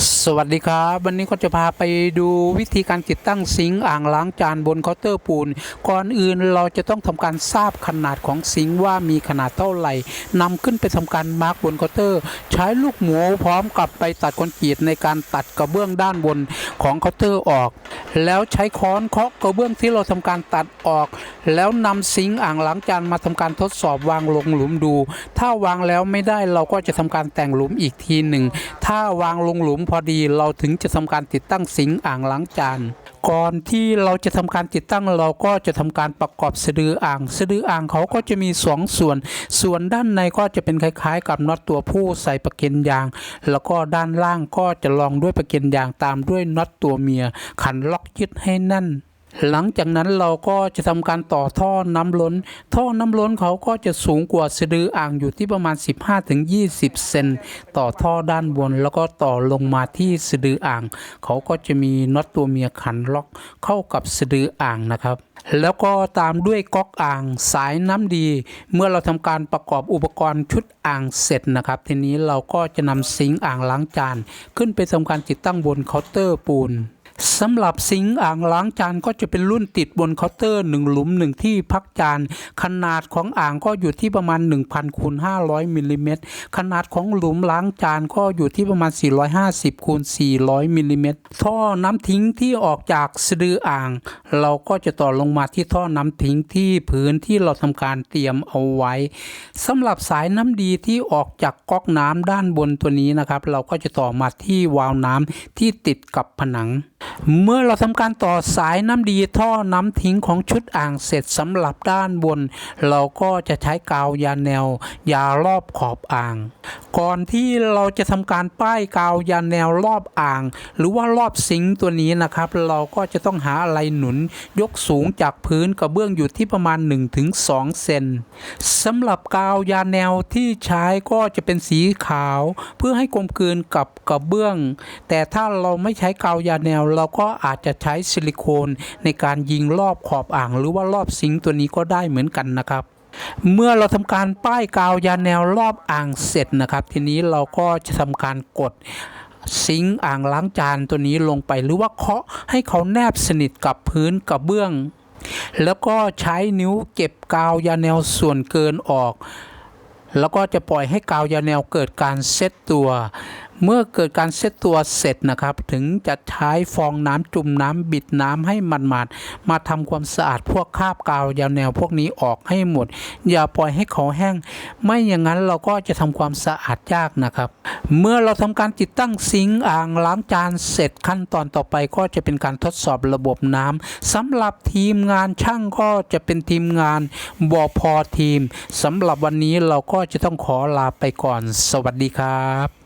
สวัสดีครับ วันนี้ก็จะพาไปดูวิธีการติดตั้งซิงค์อ่างล้างจานบนเคาน์เตอร์ปูน ก่อนอื่นเราจะต้องทำการทราบขนาดของซิงค์ว่ามีขนาดเท่าไหร่นำขึ้นไปทำการมาร์กบนเคาน์เตอร์ ใช้ลูกหมูพร้อมกับไปตัดคอนกรีตในการตัดกระเบื้องด้านบนของเคาน์เตอร์ออก แล้วใช้ค้อนเคาะกระเบื้องที่เราทำการตัดออก แล้วนำซิงค์อ่างล้างจานมาทำการทดสอบวางลงหลุมดู ถ้าวางแล้วไม่ได้เราก็จะทำการแต่งหลุมอีกทีหนึ่งถ้าวางลงหลุมพอดีเราถึงจะทำการติดตั้งสิงอ่างล้างจานก่อนที่เราจะทำการติดตั้งเราก็จะทำการประกอบสะดืออ่าง สะดืออ่างเขาก็จะมีสองส่วน ส่วนด้านในก็จะเป็นคล้ายๆ กับน็อตตัวผู้ใส่ประเก็นยาง แล้วก็ด้านล่างก็จะรองด้วยประเก็นยางตามด้วยน็อตตัวเมีย ขันล็อกยึดให้แน่น หลังจากนั้นเราก็จะทำการต่อท่อน้ำล้น ท่อน้ำล้นเขาก็จะสูงกว่าสะดืออ่างอยู่ที่ประมาณ 15-20 เซนต่อท่อด้านบน แล้วก็ต่อลงมาที่สะดืออ่าง เขาก็จะมีน็อตตัวเมียขันล็อกเข้ากับสะดืออ่างนะครับแล้วก็ตามด้วยก๊อกอ่างสายน้ำดี เมื่อเราทำการประกอบอุปกรณ์ชุดอ่างเสร็จนะครับ ทีนี้เราก็จะนำซิงอ่างล้างจาน ขึ้นไปทำการติดตั้งบนเคาน์เตอร์ปูน สำหรับซิงค์อ่างล้างจานก็จะเป็นรุ่นติดบนเคาน์เตอร์1หลุม1ที่พักจาน ขนาดของอ่างก็อยู่ที่ประมาณ 1,000คูณ500มิลลิเมตรขนาดของหลุมล้างจานก็อยู่ที่ประมาณ 450คูณ400มิลลิเมตรท่อน้ำทิ้งที่ออกจากสะดืออ่าง เราก็จะต่อลงมาที่ท่อน้ำทิ้งที่พื้นที่เราทำการเตรียมเอาไว้สำหรับสายน้ำดีที่ออกจากก๊อกน้ำด้านบนตัวนี้นะครับ เราก็จะต่อมาที่วาล์วน้ำที่ติดกับผนังเมื่อเราทำการต่อสายน้ำดีท่อน้ำทิ้งของชุดอ่างเสร็จสำหรับด้านบน เราก็จะใช้กาวยาแนว ยารอบขอบอ่าง ก่อนที่เราจะทำการป้ายกาวยาแนวรอบอ่าง หรือว่ารอบซิงตัวนี้นะครับ เราก็จะต้องหาอะไรหนุนยกสูงจากพื้นกระเบื้องอยู่ที่ประมาณ 1-2 เซนสำหรับกาวยาแนวที่ใช้ก็จะเป็นสีขาว เพื่อให้กลมกลืนกับกระเบื้อง แต่ถ้าเราไม่ใช้กาวยาแนวเราราก็อาจจะใช้ซิลิโคนในการยิงรอบขอบอ่าง หรือว่ารอบซิงตัวนี้ก็ได้เหมือนกันนะครับเมื่อเราทำการป้ายกาวยาแนวรอบอ่างเสร็จนะครับ ทีนี้เราก็จะทำการกดซิงอ่างล้างจานตัวนี้ลงไป หรือว่าเคาะให้เขาแนบสนิทกับพื้นกระเบื้อง แล้วก็ใช้นิ้วเก็บกาวยาแนวส่วนเกินออก แล้วก็จะปล่อยให้กาวยาแนวเกิดการเซตตัว เมื่อเกิดการเซตตัวเสร็จนะครับ ถึงจะใช้ฟองน้ำจุ่มน้ำบิดน้ำให้มันมาดๆมาทำความสะอาดพวกคราบกาวยาวแนวพวกนี้ออกให้หมด อย่าปล่อยให้เขาแห้ง ไม่อย่างนั้นเราก็จะทำความสะอาดยากนะครับ เมื่อเราทำการติดตั้งซิงค์อ่างล้างจานเสร็จขั้นตอนต่อไปก็จะเป็นการทดสอบระบบน้ำสำหรับทีมงานช่างก็จะเป็นทีมงานบอพอทีมสำหรับวันนี้เราก็จะต้องขอลาไปก่อน สวัสดีครับ